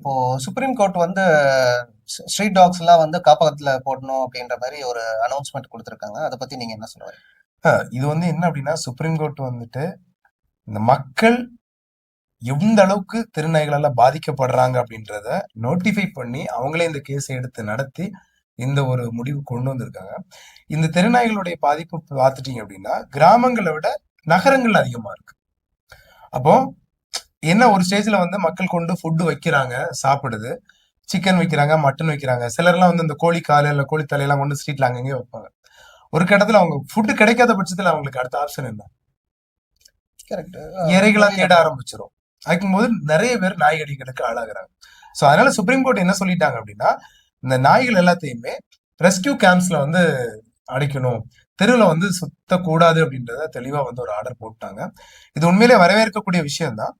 இப்போ supreme court வந்து street dogs எல்லாம் வந்து காப்பகத்துல போடணும் அப்படின்ற மாதிரி ஒரு அனௌன்ஸ்மெண்ட் கொடுத்துருக்காங்க. அதை பத்தி நீங்க என்ன சொல்லுவாங்க இது வந்து என்ன அப்படின்னா சுப்ரீம் கோர்ட் வந்துட்டு இந்த மக்கள் எந்த அளவுக்கு திருநாய்களால பாதிக்கப்படுறாங்க அப்படின்றத நோட்டிஃபை பண்ணி அவங்களே இந்த கேஸை எடுத்து நடத்தி இந்த ஒரு முடிவு கொண்டு வந்திருக்காங்க. இந்த தெருநாய்களுடைய பாதிப்பு பார்த்துட்டீங்க அப்படின்னா கிராமங்களை விட நகரங்கள் அதிகமா இருக்கு. அப்போ என்ன ஒரு ஸ்டேஜ்ல வந்து மக்கள் கொண்டு ஃபுட்டு வைக்கிறாங்க சாப்பிடுது. சிக்கன் வைக்கிறாங்க மட்டன் வைக்கிறாங்க. சிலர்லாம் வந்து இந்த கோழி காலை இல்ல கோழி தலையெல்லாம் கொண்டு ஸ்ட்ரீட்ல அங்கங்கே வைப்பாங்க. ஒரு கட்டத்துல அவங்க ஃபுட்டு கிடைக்காத பட்சத்துல அவங்களுக்கு அடுத்த ஆப்ஷன் என்ன? இறைகளா தேட ஆரம்பிச்சிரும். அதுக்கும்போது நிறைய பேர் நாய்கடிகளுக்கு ஆளாகிறாங்க. சோ அதனால சுப்ரீம் கோர்ட் என்ன சொல்லிட்டாங்க அப்படின்னா இந்த நாய்கள் எல்லாத்தையுமே ரெஸ்கியூ கேம்ப்ஸ்ல வந்து அடைக்கணும். தெருவுல வந்து சுத்தக்கூடாது அப்படின்றத தெளிவா வந்து ஒரு ஆர்டர் போட்டாங்க. இது உண்மையிலே வரவேற்கக்கூடிய விஷயம் தான்